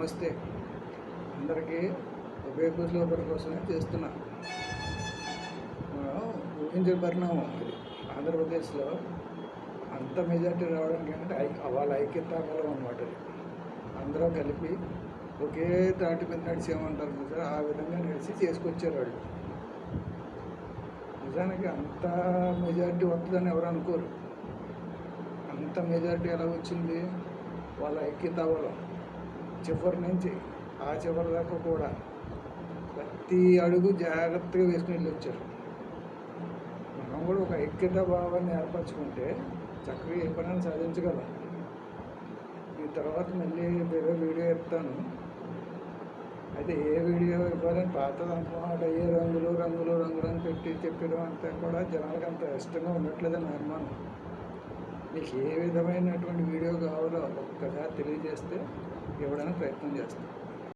నమస్తే. అందరికీ ఉభయకూసుల ఒకరి కోసమే చేస్తున్నా. మనం ఊహించిన పరిణామం ఇది ఆంధ్రప్రదేశ్లో అంత మెజార్టీ రావడానికి అంటే ఐ వాళ్ళ ఐక్యతాబలం అనమాట అన్నమాట అందరూ కలిపి ఒకే తాటి మీద నడిచేమంటారు చూసారు? ఆ విధంగా నడిచి చేసుకొచ్చారు వాళ్ళు. నిజానికి అంత మెజారిటీ వస్తుందని ఎవరు అనుకోరు. అంత మెజారిటీ ఎలా వచ్చింది? వాళ్ళ ఐక్యత బలం చివరి నుంచి ఆ చివరి దాకా కూడా ప్రతి అడుగు జాగ్రత్తగా వేసుకుని వెళ్ళి వచ్చారు మనం కూడా ఒక ఐక్యత భావాన్ని ఏర్పరచుకుంటే చక్కగా ఏ పనైనా సాధించగలం. ఈ తర్వాత మళ్ళీ వేరే వీడియో చెప్తాను. అయితే ఏ వీడియో ఇవ్వాలని పాతది అనుకున్నాడు ఏ రంగులు రంగులు రంగులు అని పెట్టి చెప్పడం అంతా కూడా జనాలకు అంత ఇష్టంగా ఉండట్లేదని నా అనుమానం. మీకు ఏ విధమైనటువంటి వీడియో కావాలో ఒక్కసారి తెలియజేస్తే ఇవ్వడానికి ప్రయత్నం చేస్తాను